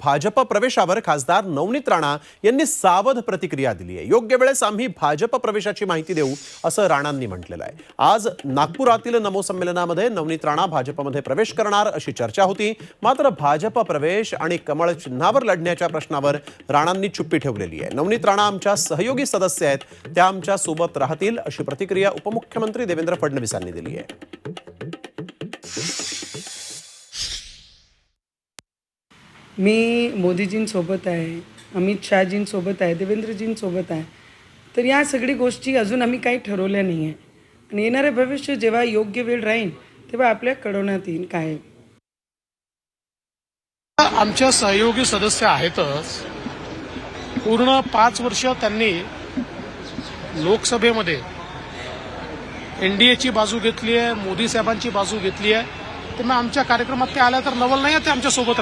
भाजप प्रवेशावर खासदार नवनीत राणा यांनी सावध प्रतिक्रिया दिली आहे. योग्य वेळेस आम्ही भाजप प्रवेशाची माहिती देऊ असं राणांनी म्हटलेलं आहे. आज नागपुरातील नमो संमेलनामध्ये नवनीत राणा भाजपमध्ये प्रवेश करणार अशी चर्चा होती. मात्र भाजप प्रवेश आणि कमळ चिन्हावर लढण्याच्या प्रश्नावर राणांनी चुप्पी ठेवलेली आहे. नवनीत राणा आमच्या सहयोगी सदस्य आहेत. त्या आमच्यासोबत राहतील अशी प्रतिक्रिया उपमुख्यमंत्री देवेंद्र फडणवीसांनी दिली आहे. मी मोदीजींसोबत आहे अमित शहाजींसोबत आहे देवेंद्रजींसोबत आहे. तर या सगळी गोष्टी अजून आम्ही काही ठरवल्या नाही आहे आणि येणारे भविष्य जेव्हा योग्य वेळ राहील तेव्हा आपल्या कळवण्यात येईल काय आमच्या सहयोगी सदस्य आहेतच. पूर्ण पाच वर्ष त्यांनी लोकसभेमध्ये एनडीएची बाजू घेतली आहे मोदी साहेबांची बाजू घेतली आहे. त्यामुळे आमच्या कार्यक्रमात ते आल्या तर नवल नाही ते आमच्यासोबत